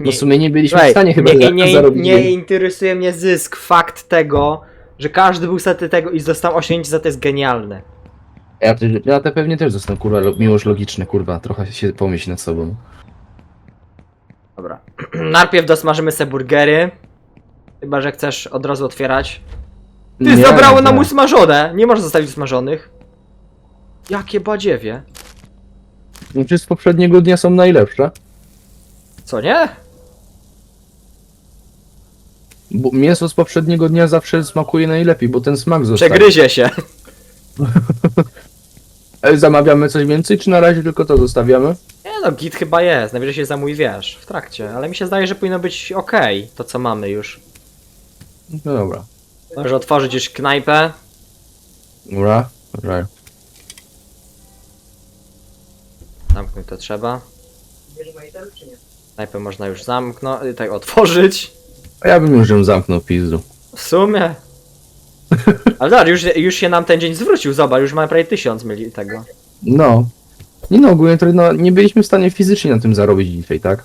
No w sumie nie byliśmy w Słuchaj, stanie chyba nie, nie, zarobić. nie interesuje mnie zysk, fakt tego, że każdy był sety tego i został osiągnięcie za to jest genialne. Ja, te- ja te pewnie też zostanę, kurwa, lo- miłość logiczne, kurwa, trochę się pomyśl nad sobą. Dobra. Najpierw dosmażymy se burgery. Chyba, że chcesz od razu otwierać. Ty, Nie, zabrało nam nie. usmażone! Nie można zostawić usmażonych. Jakie badziewie. Znaczy z poprzedniego dnia są najlepsze. Co, nie? Bo mięso z poprzedniego dnia zawsze smakuje najlepiej, bo ten smak zostaje. Przegryzie się. Zamawiamy coś więcej, czy na razie tylko to zostawiamy? Nie no, git chyba jest. Najwyżej się zamówi, wiesz, w trakcie. Ale mi się zdaje, że powinno być ok, to co mamy już. No dobra. Może otworzyć już knajpę. Dobra, dobra. Zamknąć to trzeba. Knajpę można już zamknąć, tak otworzyć. A ja bym już ją zamknął pizdu. W sumie. Ale zobacz, już, już się nam ten dzień zwrócił, zobacz, już mamy prawie tysiąc mieli tego. No. Nie no, ogólnie to no, nie byliśmy w stanie fizycznie na tym zarobić dzisiaj, tak?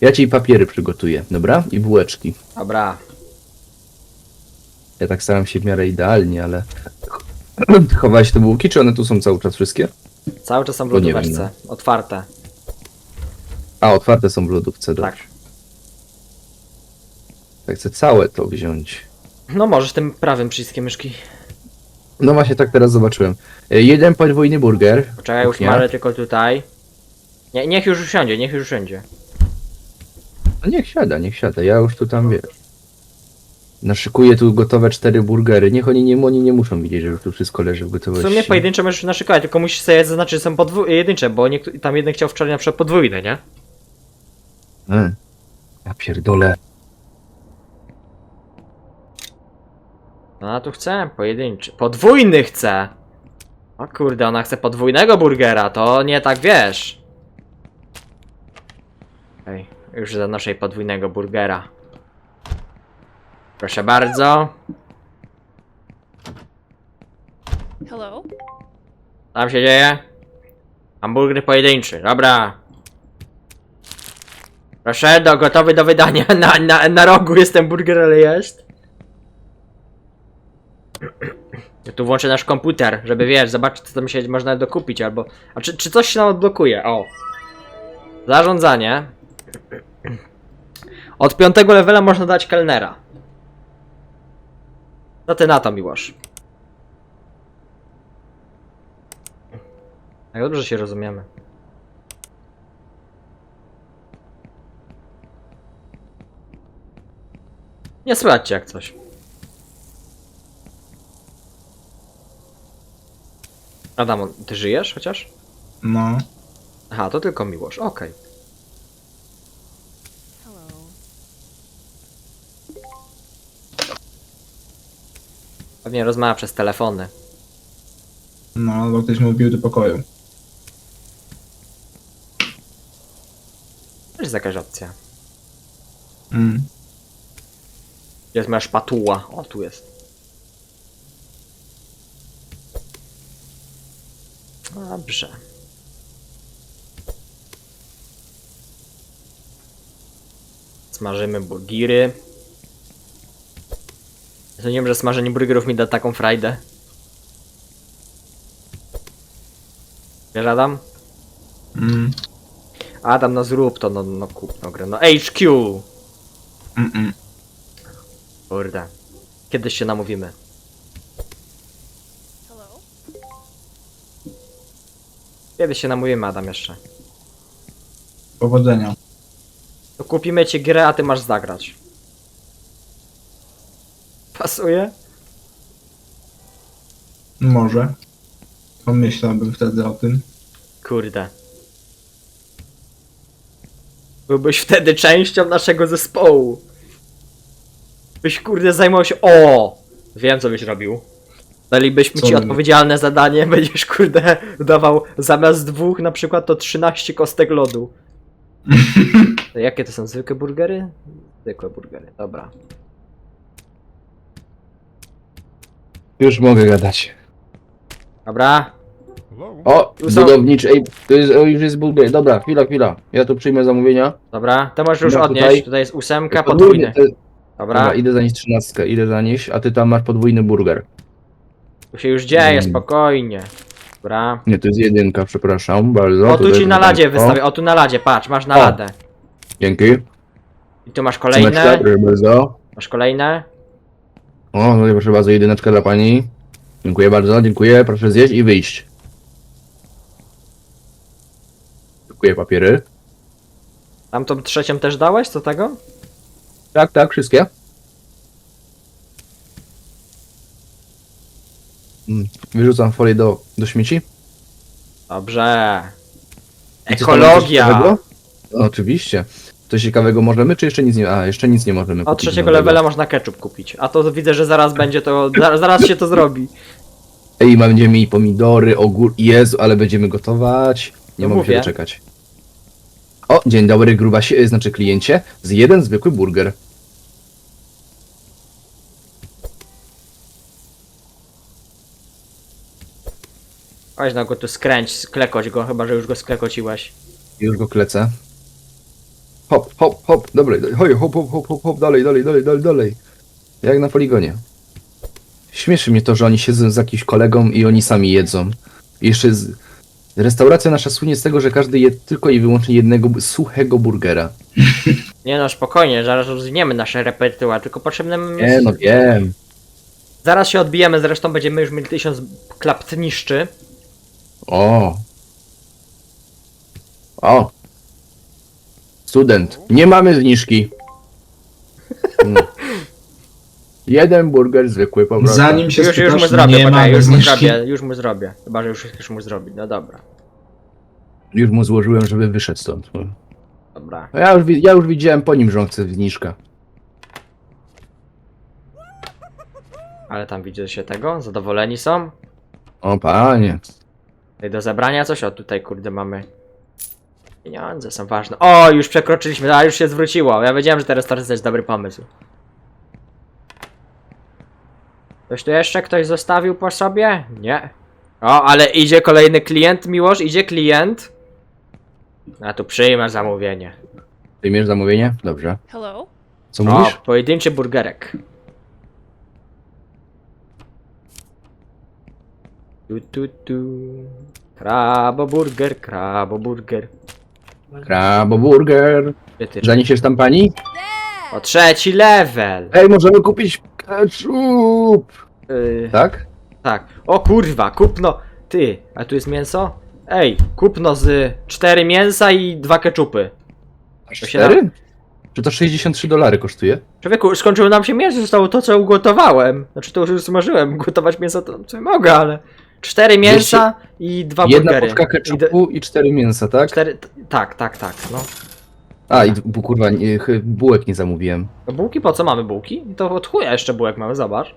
Ja ci papiery przygotuję, dobra? I bułeczki. Dobra. Ja tak staram się w miarę idealnie, ale... Chowałeś te bułki, czy one tu są cały czas wszystkie? Cały czas są w Bo nie wiem, lodóweczce. Otwarte. A, otwarte są w lodówce, dobrze. Tak. Tak chcę całe to wziąć. No możesz tym prawym przyciskiem myszki. No właśnie tak teraz zobaczyłem. E, Jeden podwójny burger. Poczekaj, już Kuchnia. marę tylko tutaj. Nie, niech już usiądzie, niech już usiądzie. No niech siada, niech siada, ja już tu tam wiesz. Naszykuję tu gotowe cztery burgery. Niech oni nie, oni nie muszą widzieć, że już tu wszystko leży w W gotowości. sumie pojedyncze możesz naszykować, tylko musisz sobie zaznaczyć, że są podwó- jedyncze, bo tam jeden chciał wczoraj na przykład podwójne, nie? E. Ja pierdolę. No a tu chcę pojedynczy. Podwójny chce! O kurde, ona chce podwójnego burgera, to nie tak wiesz. Ej, już zanoszę jej podwójnego burgera. Proszę bardzo. Hello? Tam się dzieje? Hamburger pojedynczy, dobra. Proszę, do, gotowy do wydania. Na, na, na rogu jest ten burger, ale jest. Ja tu włączę nasz komputer, żeby wiesz, zobaczyć co tam się można dokupić albo... A czy, czy coś się nam odblokuje? O. Zarządzanie. Od piątego levela można dać kelnera. Co ty na to, Miłosz? Jak dobrze się rozumiemy. Nie słychać cię jak coś. Adam, ty żyjesz chociaż? No. Aha, to tylko miłość, okej. Pewnie rozmawia przez telefony. No, albo ktoś mu wbił do pokoju. To jest jakaś opcja. Mm. Gdzie jest moja szpatuła? O, tu jest. Dobrze. Smażymy burgiry. Sądziłem, że smażenie burgerów mi da taką frajdę. Wiesz, Adam? Mm. Adam, no zrób to, no, no kup, no grę. No HQ! Mm -mm. Kurde. Kiedyś się namówimy. Hello? Kiedyś się namówimy, Adam, jeszcze. Powodzenia. To kupimy ci grę, a ty masz zagrać. Pasuje? Może. Pomyślałbym wtedy o tym. Kurde. Byłbyś wtedy częścią naszego zespołu. Byś kurde zajmował się. O! Wiem co byś robił. Dalibyśmy Co ci odpowiedzialne zadanie, będziesz kurde dawał zamiast dwóch na przykład to 13 kostek lodu. To Jakie to są zwykłe burgery? Zwykłe burgery, dobra. Już mogę gadać. Dobra. O, Tu są- budowniczy, ej, to jest, o, już jest burger. Dobra, chwila, chwila. Ja tu przyjmę zamówienia. Dobra, to możesz już No, odnieść. tutaj- Tutaj jest ósemka, Podwójny, podwójny. to Dobra, Dobra, idę zanieść trzynastkę, idę zanieść, a ty tam masz podwójny burger. tu się już dzieje, Mm. spokojnie. Dobra. Nie, to jest jedynka, przepraszam bardzo. O, tu ci na ladzie wystawię, o tu na ladzie, patrz, masz na O. ladę. Dzięki. I tu masz Kolejne. kolejne, Proszę bardzo. masz kolejne. O, no i proszę bardzo, jedyneczka dla pani. Dziękuję bardzo, dziękuję. Proszę zjeść i wyjść. Dziękuję papiery. Tamtą trzecią też dałeś, co tego? Tak, tak, wszystkie. Mm, Wyrzucam folię do, do śmieci. Dobrze. I co tam, Ekologia. ciekawego? No, oczywiście. Coś ciekawego możemy, czy jeszcze nic nie... A, jeszcze nic nie możemy Od kupić trzeciego nowego. levela można ketchup kupić. A to widzę, że zaraz będzie to. za- Zaraz się to zrobi. Ej, będziemy mieli pomidory, ogór... Jezu, ale będziemy gotować. Nie No mogę mówię. się doczekać. O, dzień dobry, grubasie, y, znaczy kliencie. Z jeden zwykły burger. Chodź no go tu skręć, sklekoć go, chyba że już go sklekociłeś. Już go klecę. Hop, hop, hop, dobra, hoj, hop, hop, hop, hop, hop, dalej, dalej, dalej, dalej, dalej. Jak na poligonie. Śmieszy mnie to, że oni siedzą z jakimś kolegą i oni sami jedzą. I jeszcze z... Restauracja nasza słynie z tego, że każdy je tylko i wyłącznie jednego bu- suchego burgera. Nie no, spokojnie, zaraz rozwiniemy nasze repertuar, tylko potrzebne... Nie, no wiem. Zaraz się odbijemy, zresztą będziemy już mieli tysiąc klaptniszczy. O. O. Student. Nie mamy zniżki. Mm. Jeden burger zwykły po prostu. Zanim się Już, już mu spytasz, zrobię, nie poczekaj, ma już mu zrobię, już mu zrobię. Chyba, że już chcesz mu zrobić, no dobra. Już mu złożyłem, żeby wyszedł stąd. Dobra. No Ja już, wi- ja już widziałem po nim, że on chce zniżkę. Ale tam widzę się tego, zadowoleni są. O panie. Do zabrania coś, o tutaj kurde mamy. Pieniądze są ważne. O, już przekroczyliśmy, a już się zwróciło. Ja wiedziałem, że teraz to jest dobry pomysł. Ktoś tu jeszcze ktoś zostawił po sobie? Nie. O, ale idzie kolejny klient, Miłosz, idzie klient. A tu przyjmę zamówienie. Przyjmiesz zamówienie? Dobrze. Hello? Co O, mówisz? pojedynczy burgerek. Tu, tu, tu. Krabo burger, krabo burger. Krabo burger. Gdzie ty? Zaniesiesz tam pani? O trzeci level! Ej, możemy kupić ketchup. Yy, Tak? tak. O kurwa, kupno. Ty, a tu jest mięso? Ej, kupno z cztery mięsa i dwa keczupy. Się Cztery? Czy to 63 dolary kosztuje? Człowieku, skończyło nam się mięso, zostało to, co ugotowałem. Znaczy, to już smażyłem. Gotować mięso to co mogę, ale. Cztery mięsa i dwa Jedna burgery. puszka I d- ketchupu i cztery mięsa, tak? Cztery. t- Tak, tak, tak. No. A, i bu- kurwa, nie, ch- bułek nie zamówiłem. no bułki po co mamy bułki? To od chuja jeszcze bułek mamy, zobacz.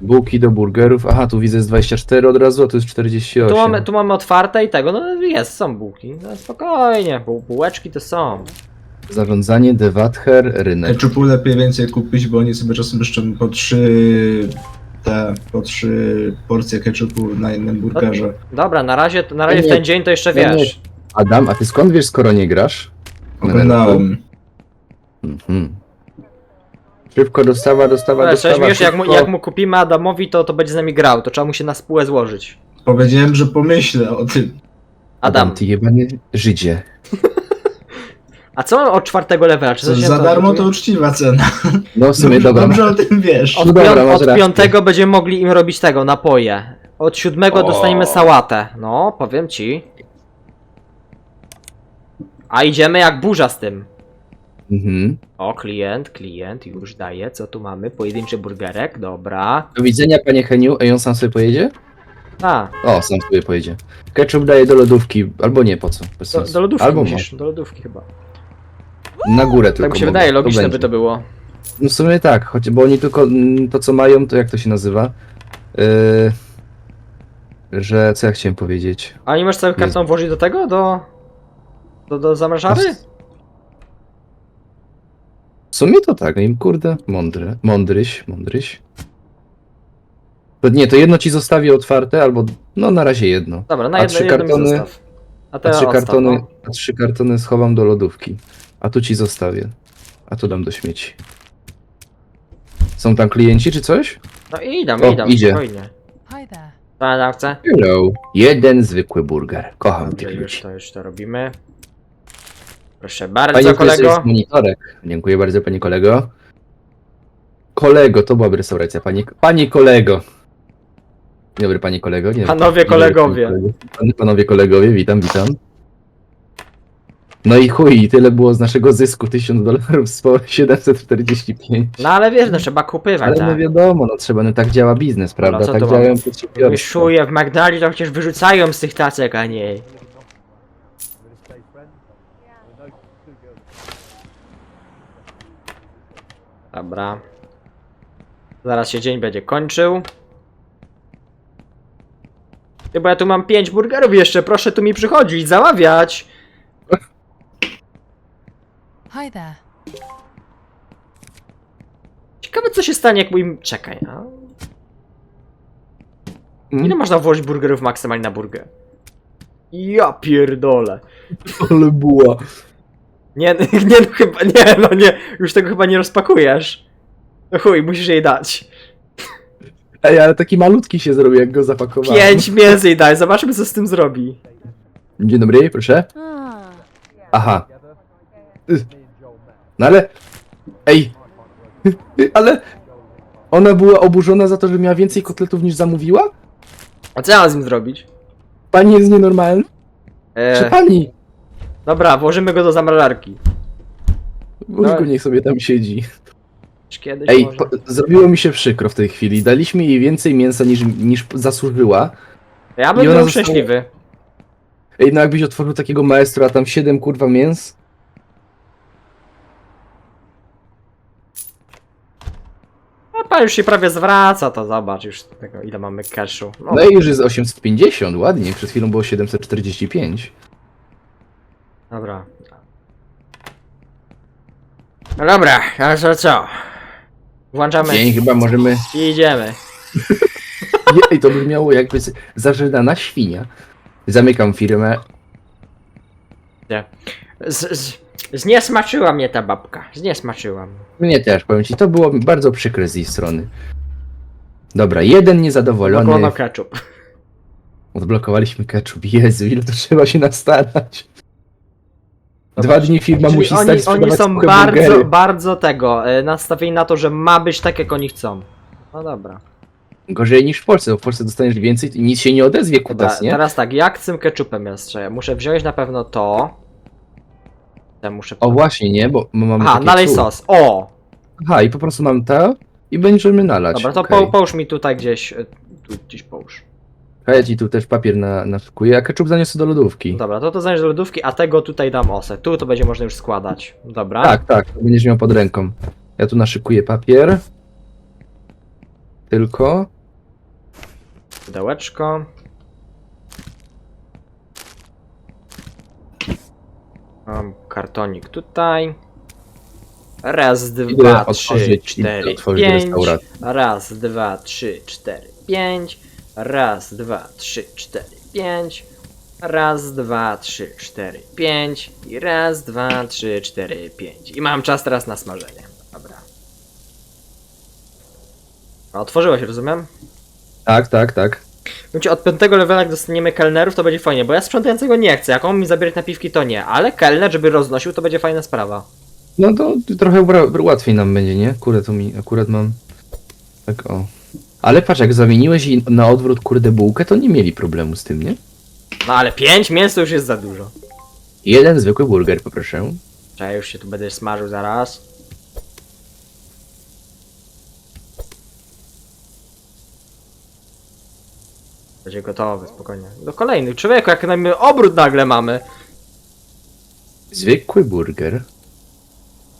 Bułki do burgerów. Aha, tu widzę z 24 od razu, a tu jest 48. Tu mamy, tu mamy otwarte i tego, no jest, są bułki. No spokojnie, bu bułeczki to są. Zarządzanie, Devather, rynek. Ketchupu lepiej więcej kupić, bo oni sobie czasem jeszcze po trzy te, po trzy porcje ketchupu na jednym burgerze. Dobra, na razie, na razie w Nie, ten dzień to jeszcze nie. wiesz. Adam, a ty skąd wiesz, skoro nie grasz? Oglądałem. Mhm. Szybko dostawa, dostawa, Ale dostawa. coś wiesz, jak mu, szybko. jak mu kupimy Adamowi, to, to będzie z nami grał, to trzeba mu się na spółę złożyć. Powiedziałem, że pomyślę o tym. Adam, ty jebany Żydzie. a co od czwartego levela? Czy Co, coś za to darmo to uczciwa cena. No w sumie Dobrze, dobra. dobrze o tym wiesz. Od, No dobra, pią- masz od rację. piątego będziemy mogli im robić tego, napoje. Od siódmego O. dostaniemy sałatę. No, powiem ci. A idziemy jak burza z tym. Mhm. O, klient, klient już daje. Co tu mamy? Pojedynczy burgerek, dobra. Do widzenia, panie Heniu. Ej, on sam sobie pojedzie? A, O, sam sobie pojedzie. Ketchup daje do lodówki, albo nie, po co? Bez do, sensu. do lodówki albo musisz, do lodówki chyba. ma. Na górę tylko Tak mi się mogę. wydaje, logiczne by to było. No w sumie tak, choć, bo oni tylko mm, to co mają, to jak to się nazywa? Yy, że, co ja chciałem powiedzieć? A nie masz cały karton włożyć do tego? Do... Do, do zamrażary? W sumie to tak, im kurde, mądry, mądryś, mądryś. To nie, to jedno ci zostawię otwarte, albo no na razie jedno. Dobra, na A jedno, trzy jedno mi kartony- zostaw. A A teraz trzy, kartony, no. a trzy kartony schowam do lodówki. A tu ci zostawię. A tu dam do śmieci. Są tam klienci czy coś? No i idę, O, idę, idzie. spokojnie. Hi there. Hello. Jeden zwykły burger. Kocham Dobrze, tych już ludzi. to, już to robimy. Proszę bardzo, Panie kolego. monitorek. Dziękuję bardzo, panie kolego. Kolego, to byłaby restauracja. Panie, panie kolego. Dzień dobry, panie kolego. Dzień dobry, Panowie dzień dobry, kolegowie. panie kolego. Pan- Panowie kolegowie, witam, witam. No i chuj, tyle było z naszego zysku, 1000 dolarów z 745. No ale wiesz, no trzeba kupywać, Ale no tak? wiadomo, no trzeba, no tak działa biznes, prawda? co tak tu działają przedsiębiorstwa. Wyszuje w McDonald's, to przecież wyrzucają z tych tacek, a nie. Dobra. Zaraz się dzień będzie kończył. Ty, bo ja tu mam 5 burgerów jeszcze, proszę tu mi przychodzić, zamawiać. Hi there. Ciekawe co się stanie jak mój... Czekaj, a... Ile Mm, można włożyć burgerów maksymalnie na burger? Ja pierdolę. ale buła. Nie, nie, no chyba, nie, no nie, już tego chyba nie rozpakujesz. No chuj, musisz jej dać. Ej, ale taki malutki się zrobił, jak go zapakowałem. Pięć mięs jej daj, zobaczmy co z tym zrobi. Dzień dobry, proszę. Ah. Aha. Y. No ale... Ej! Y, Ale... Ona była oburzona za to, że miała więcej kotletów niż zamówiła? A co ja mam z nim zrobić? Pani jest nienormalna? Czy E, pani? Dobra, włożymy go do zamrażarki. Włóż No. go, niech sobie tam siedzi. Kiedyś Ej, może. po, zrobiło mi się przykro w tej chwili. Daliśmy jej więcej mięsa niż, niż zasłużyła. Ja i bym ona był została- szczęśliwy. Ej, no jakbyś otworzył takiego maestro, a tam siedem kurwa mięs? A pan już się prawie zwraca, to zobacz już tego, ile mamy cashu. No, No i już jest 850, ładnie. Przed chwilą było 745. dobra. No dobra, a co co? Włączamy Dzień chyba możemy... i idziemy. Jej, to brzmiało jakby z- zażynana świnia. Zamykam firmę. Z, z, zniesmaczyła mnie ta babka, zniesmaczyła mnie. Mnie też, powiem ci, to było bardzo przykre z jej strony. Dobra, jeden niezadowolony. Zakołano ketchup. Odblokowaliśmy ketchup. Jezu, ile to trzeba się nastarać. Dwa dni firma Czyli musi oni, stać oni sprzedawać są suche bardzo, burgery. bardzo tego, e, nastawieni na to, że ma być tak jak oni chcą. No dobra. Gorzej niż w Polsce, bo w Polsce dostaniesz więcej i nic się nie odezwie Dobra, kutas, nie? teraz tak, jak z tym ketchupem jeszcze? Muszę wziąć na pewno to. Te muszę... O właśnie, nie, bo my mamy Aha, takie nalej sos. O! Aha, i po prostu mam to i będziemy nalać. Dobra, to Okej. po, połóż mi tutaj gdzieś, e, tu gdzieś połóż. A ja ci tu też papier na, naszykuję, a ketchup zaniosę do lodówki. Dobra, to to zaniesz do lodówki, a tego tutaj dam osę. Tu to będzie można już składać. Dobra. Tak, tak, będziesz miał pod ręką. Ja tu naszykuję papier. Tylko. Pudełeczko. Mam kartonik tutaj. Raz, dwa, trzy, otworzyć, idę cztery, otworzyć pięć. restaurację. Raz, dwa, trzy, cztery, pięć. Raz, dwa, trzy, cztery, pięć. Raz, dwa, trzy, cztery, pięć. I raz, dwa, trzy, cztery, pięć. I mam czas teraz na smażenie. Dobra. A otworzyłeś, rozumiem? Tak, tak, tak. Wiecie, od piątego levela jak dostaniemy kelnerów, to będzie fajnie, bo ja sprzątającego nie chcę. Jak on mi zabierać napiwki, to nie. Ale kelner, żeby roznosił, to będzie fajna sprawa. No to trochę łatwiej nam będzie, nie? Kurde, tu mi akurat mam. Tak o. Ale patrz, jak zamieniłeś i na odwrót kurde bułkę, to nie mieli problemu z tym, nie? No ale pięć mięs to już jest za dużo. Jeden zwykły burger, poproszę. Czekaj, już się tu będę smażył zaraz. Będzie gotowy, spokojnie. Do kolejnych. Człowieku, jak my obrót nagle mamy. Zwykły burger.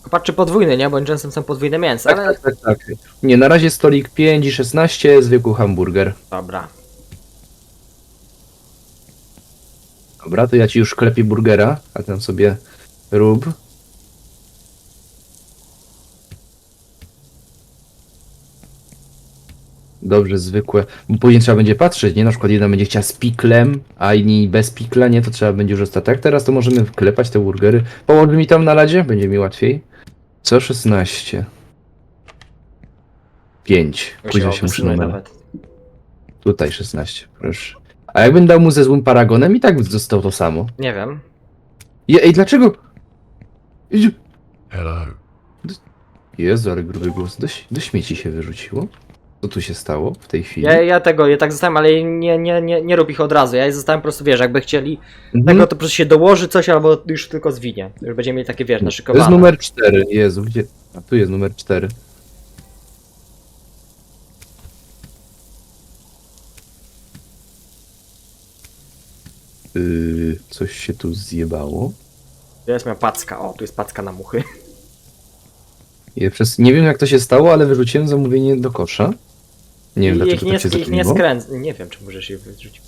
Tylko Patrz, czy podwójny, nie? Bo często są podwójne mięso, Tak, ale... tak, tak, tak. Nie, na razie stolik 5 i 16, zwykły hamburger. Dobra. Dobra, to ja ci już klepię burgera, a ten sobie rób. Dobrze, zwykłe. Bo później trzeba będzie patrzeć, nie? Na przykład jedna będzie chciała z piklem, a inni bez pikla, nie? To trzeba będzie już ostatek. Teraz to możemy wklepać te burgery. Połącz mi tam na ladzie, będzie mi łatwiej. Co 16? 5. Później się muszę numer. nawet. Tutaj 16, proszę. A jakbym dał mu ze złym paragonem i tak by został to samo. Nie wiem. Je, ej, dlaczego? Hello. Jezu, ale gruby głos. Do, ś- do śmieci się wyrzuciło. Co tu się stało w tej chwili? Ja, ja tego, ja tak zostałem, ale nie, nie, nie, nie rób ich od razu. Ja je zostałem po prostu, wiesz, jakby chcieli Mhm. tego, to po prostu się dołoży coś albo już tylko zwinie. Już będziemy mieli takie, wiesz, To naszykowane. jest numer 4. Jezu, gdzie? A tu jest numer 4. Yy, coś się tu zjebało. Jest moja packa. O, tu jest packa na muchy. Ja przez... Nie wiem jak to się stało, ale wyrzuciłem zamówienie do kosza. Nie wiem I dlaczego ich nie, tak się ich nie skręcaj. Nie wiem, czy możesz je wyrzucić.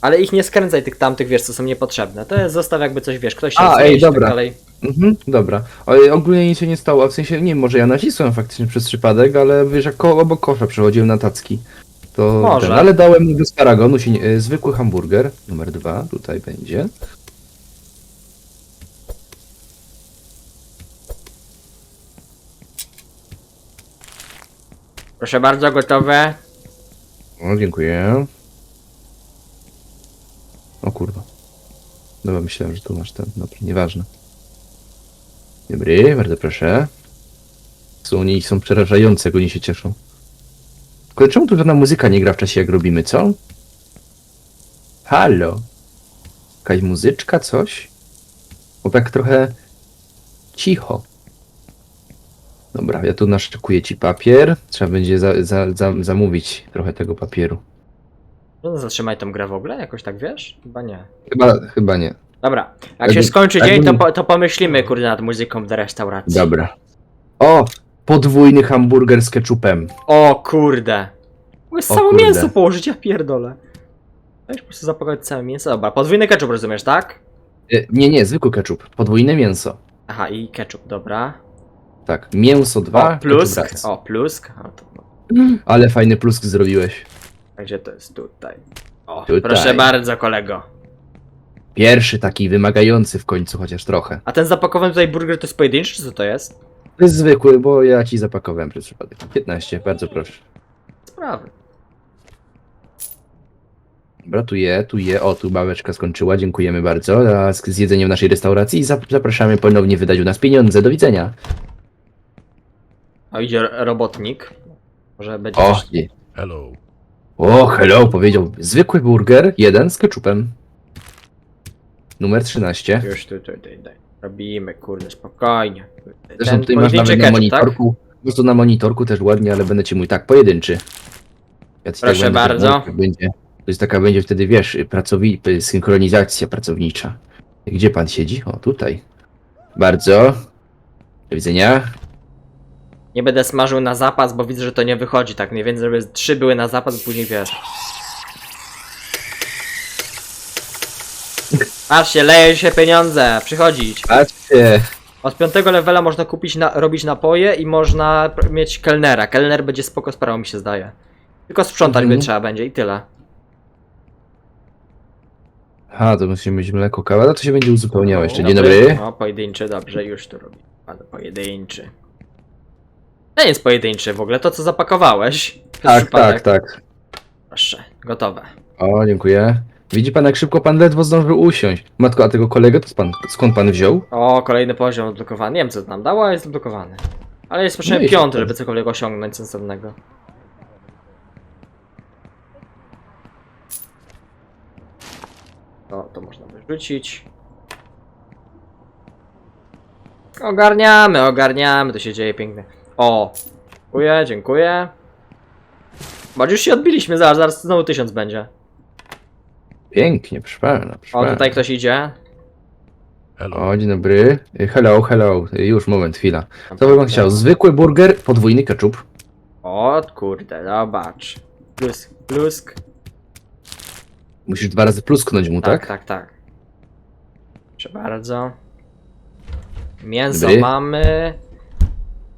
Ale ich nie skręcaj tych tamtych, wiesz, co są niepotrzebne. To jest zostaw jakby coś, wiesz, ktoś się A, ej, i tak dobra. dalej. Mhm, dobra. Ale ogólnie nic się nie stało, a w sensie, nie wiem, może ja nacisłem faktycznie przez przypadek, ale wiesz, jak koło obok kosza przechodziłem na tacki. To Może. Ten, ale dałem mu bez paragonu się nie, e, zwykły hamburger, numer dwa, tutaj będzie. Proszę bardzo, gotowe. O, dziękuję. O kurwa. Dobra, myślałem, że tu masz ten, dobra, nieważne. Dobry, bardzo proszę. Są oni są przerażające, jak oni się cieszą. Tylko czemu tu żadna muzyka nie gra w czasie, jak robimy, co? Halo? Jakaś muzyczka, coś? Bo tak trochę cicho. Dobra, ja tu naszczekuję ci papier. Trzeba będzie za, za, za, zamówić trochę tego papieru. No, zatrzymaj tą grę w ogóle, jakoś tak wiesz? Chyba nie. Chyba, chyba nie. Dobra, jak Jakby- się skończy jakby- dzień, to, po, to pomyślimy, kurde, nad muzyką do restauracji. Dobra. O! Podwójny hamburger z ketchupem. O kurde. Mogę O samo kurde. mięso położyć, ja pierdolę. Weź po prostu zapakować całe mięso. Dobra, podwójny ketchup rozumiesz, tak? E, nie, nie, zwykły ketchup. Podwójne mięso. Aha, i ketchup, dobra. Tak, mięso dwa, O, plusk. ketchup raz. O, plusk. O, to, Ale fajny plusk zrobiłeś. gdzie to jest? Tutaj. O, Tutaj. proszę bardzo, kolego. Pierwszy taki wymagający w końcu, chociaż trochę. A ten zapakowany tutaj burger to jest pojedynczy, czy co to jest? To jest zwykły, bo ja ci zapakowałem przez przypadek. 15, bardzo proszę. Sprawy. Dobra, tu je, tu je. O, tu babeczka skończyła, dziękujemy bardzo za sk- zjedzenie w naszej restauracji i zap- zapraszamy ponownie wydać u nas pieniądze. Do widzenia. O, idzie ro- robotnik. Może będzie O, nie. Hello. o, hello, powiedział. Zwykły burger, jeden z ketchupem. Numer 13. Już tu, tu, tu, tu. Robimy, kurde, spokojnie. Zresztą Ten tutaj masz nawet na ketchup, tak? monitorku. Po prostu na monitorku też ładnie, ale będę ci mój tak, pojedynczy. Ja ci Proszę będę- bardzo. tak Będzie, to jest taka będzie wtedy, wiesz, pracowi, synchronizacja pracownicza. Gdzie pan siedzi? O, tutaj. Bardzo. Do widzenia. Nie będę smażył na zapas, bo widzę, że to nie wychodzi tak mniej więcej, żeby trzy były na zapas, później wiesz. Patrzcie, leje się pieniądze, przychodzić. Patrzcie. Od piątego levela można kupić, na, robić napoje i można pr- mieć kelnera. Kelner będzie spoko sprawą mi się zdaje. Tylko sprzątać Mhm. by trzeba będzie i tyle. A, to musimy mieć mleko kawa, no to się będzie uzupełniało jeszcze. Dzień Dobry. O, pojedynczy, dobrze, już tu robi. Pan pojedynczy. To nie jest pojedynczy w ogóle, to co zapakowałeś. Tak, tak, tak. Proszę, gotowe. O, dziękuję. Widzi pan, jak szybko pan ledwo zdążył usiąść. Matko, a tego kolegę to pan, skąd pan wziął? O, kolejny poziom odblokowany. Nie wiem co to nam dało, ale jest odblokowany. Ale jest No potrzebny i piąty, super. żeby cokolwiek osiągnąć sensownego. To, to można wyrzucić. Ogarniamy, ogarniamy, to się dzieje pięknie. O, dziękuję, dziękuję. Bo już się odbiliśmy, zaraz, zaraz znowu tysiąc będzie. Pięknie, proszę O, tutaj ktoś idzie. Hello. O, dzień dobry. Y, Hello, hello. Y, Już, moment, chwila. Co by pan chciał? Zwykły burger, podwójny ketchup. O kurde, zobacz. Plusk, plusk. Musisz dwa razy plusknąć mu, Tak, tak? tak, tak. Proszę bardzo. Mięso Dobry. mamy.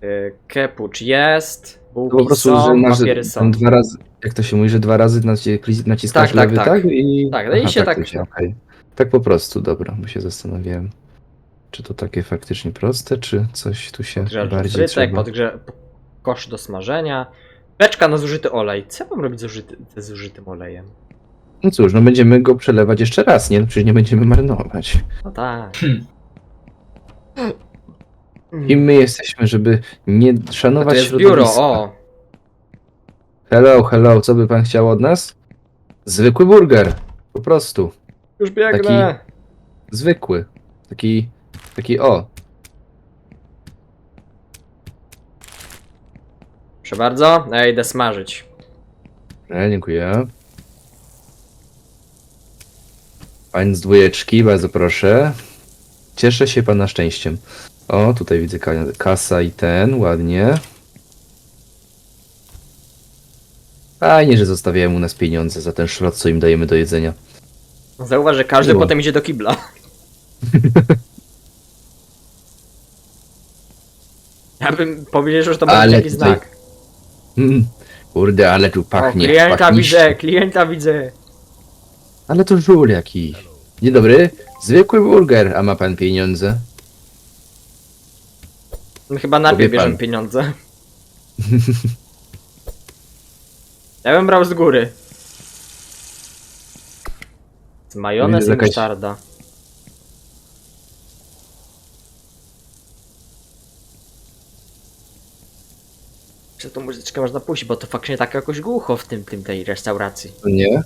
Y, kepucz jest. To Bułki po prostu, są, że masz papiery są. tam dwa razy, Jak to się mówi, że dwa razy naci- kli- naciskasz Tak, tak, lewy, tak. tak? I... Tak, no i się tak- to okej. Tak po prostu, dobra, bo się zastanawiałem. Czy to takie faktycznie proste, czy coś tu się Podgrzewacz bardziej frytek, trzeba... podgrze... kosz do smażenia. Beczka na zużyty olej. Co ja mam robić z, użyty... z zużytym olejem? No cóż, no będziemy go przelewać jeszcze raz, nie? Przecież nie będziemy marnować. No tak. Kim my jesteśmy, żeby nie A szanować to jest środowiska? biuro, o! Hello, hello, co by pan chciał od nas? Zwykły burger. Po prostu. Już biegnę! Zwykły. Taki, taki o. Proszę bardzo, ja idę smażyć. E, dziękuję. Pan z dwójeczki, bardzo proszę. Cieszę się pana szczęściem. O, tutaj widzę ka kasa i ten, ładnie. Fajnie, że zostawiają u nas pieniądze za ten szrot, co im dajemy do jedzenia. Zauważ, że każdy Miło. potem idzie do kibla. Ja bym powiedział, że to Ale jakiś tutaj znak. Mm, kurde, ale tu O, pachnie. klienta pachniście. widzę, klienta widzę. Ale to żul jakiś. Dzień dobry, zwykły burger, a ma pan pieniądze? My chyba najpierw Powie pan. bierzemy pieniądze. Ja bym brał z góry. Z majonez i jakaś- musztarda. Czy tą muzyczkę można puścić, bo to faktycznie tak jakoś głucho w tym, tym tej restauracji. To nie?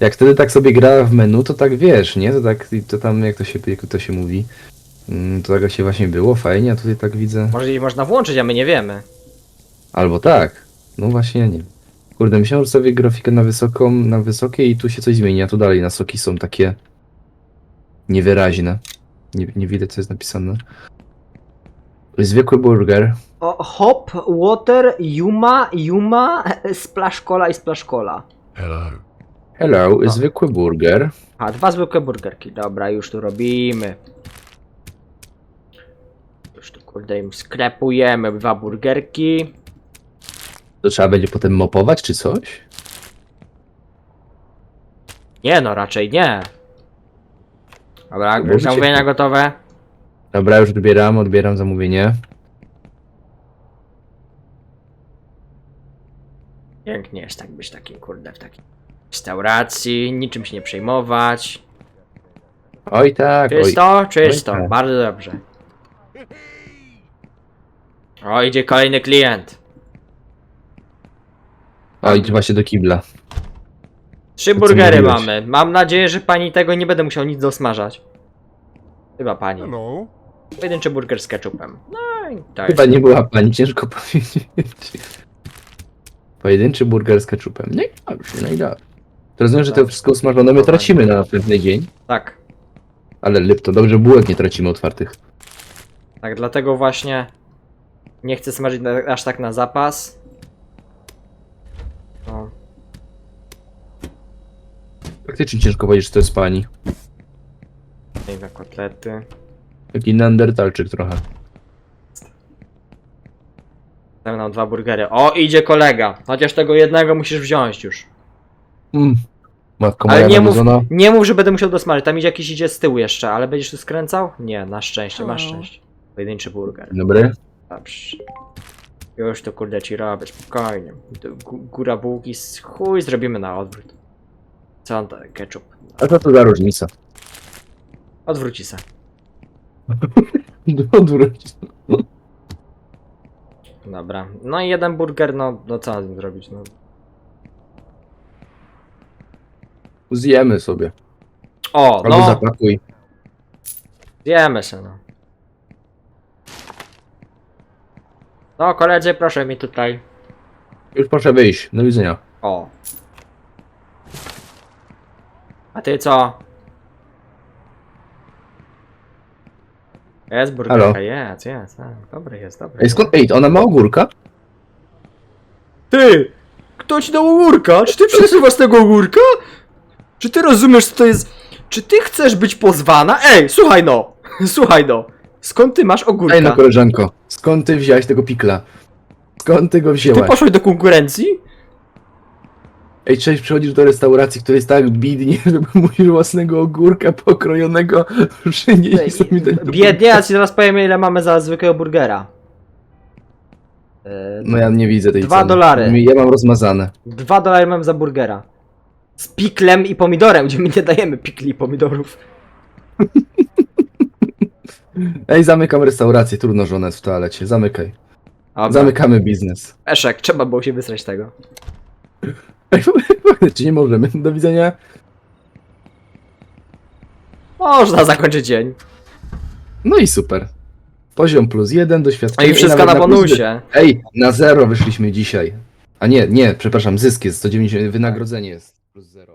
Jak wtedy tak sobie gra w menu, to tak wiesz, nie? To tak, to tam, jak to się, jak to się mówi. Mm, To tak się właśnie było, fajnie, a tutaj tak widzę. Może jej można włączyć, a my nie wiemy. Albo tak. No właśnie, nie wiem. Kurde, myślałem, że sobie grafikę na wysoką, na wysokie i tu się coś zmieni, a tu dalej na soki są takie niewyraźne. Nie, nie widać, co jest napisane. Zwykły burger. O, hop, water, yuma, yuma, splash cola i splash cola. Hello. Hello, No. zwykły burger. A, dwa zwykłe burgerki. Dobra, już tu robimy. Kurde im sklepujemy dwa burgerki. To trzeba będzie potem mopować, czy coś? Nie no, raczej nie. Dobra, Mówicie- zamówienia gotowe. Dobra, już odbieram, odbieram zamówienie. Pięknie jest tak być takim kurde w takiej restauracji, niczym się nie przejmować. Oj tak, oj. Czysto, czysto, tak. bardzo dobrze. O, idzie kolejny klient. Oj, trzeba się do kibla. Trzy co burgery mówiłeś. mamy. Mam nadzieję, że pani tego nie będę musiał nic dosmażać. Chyba pani. Hello. Pojedynczy burger z ketchupem. No i to Chyba jest. nie była pani, ciężko powiedzieć. Pojedynczy burger z ketchupem. No i dobrze, no i dobrze. To rozumiem, że to Dobrze. wszystko usmażone my tracimy na następny dzień. Tak, Ale lip to dobrze, bułek nie tracimy otwartych. tak, dlatego właśnie nie chcę smażyć na, aż tak na zapas. No, Faktycznie ciężko powiedzieć, że to jest pani. i na kotlety. Taki neandertalczyk trochę. Damy nam dwa burgery. O, idzie kolega. Chociaż tego jednego musisz wziąć już. Mm. Matko Ale nie mów, nawodzona. nie mów, że będę musiał dosmażyć. Tam idzie jakiś idzie z tyłu jeszcze, ale będziesz tu skręcał? Nie, na szczęście, masz Hello. szczęście. Pojedynczy burger. Dobry. Dobrze. Już to kurde ci robię, spokojnie. Góra bułki, chuj zrobimy na odwrót. Co on to, ketchup? A co to za różnica? Odwróci se. Odwróć. Dobra. No i jeden burger, no, no co z nim zrobić? No. Zjemy sobie. O, Albo no, zapakuj. zjemy się, no. No, koledzy, proszę mi tutaj. Już proszę wyjść. Do widzenia. O. A ty co? Jest burgerka, Halo? jest, jest, tak, dobry jest, dobry. Ej, jest. skąd? Ej, ona ma ogórka? Ty! Kto ci dał ogórka? Czy ty przesuwasz tego ogórka? Czy ty rozumiesz, co to jest? Czy ty chcesz być pozwana? Ej, słuchaj no! Słuchaj no! Skąd ty masz ogórka? Ej, no koleżanko. Skąd ty wziąłeś tego pikla? Skąd ty go Czy ty wzięłaś? poszłeś do konkurencji? Ej, cześć, przychodzisz do restauracji, która jest tak bidnie, żeby musisz własnego ogórka pokrojonego przynieść sobie do- Biednie, a ci teraz powiem ile mamy za zwykłego burgera. E, No ja nie widzę tej Dwa ceny. dolary. Ja mam rozmazane. Dwa dolary mam za burgera. Z piklem i pomidorem, gdzie my nie dajemy pikli i pomidorów. Ej, zamykam restaurację, trudno, że ona jest w toalecie. Zamykaj. Dobra. Zamykamy biznes. Eszek, trzeba było się wysrać tego. Czy nie możemy? Do widzenia. Można zakończyć dzień. No i super. Poziom plus jeden, No doświadczenie. i wszystko nawet na plus- bonusie. Ej, na zero wyszliśmy dzisiaj. A nie, nie, przepraszam, zysk jest 190, wynagrodzenie jest plus zero.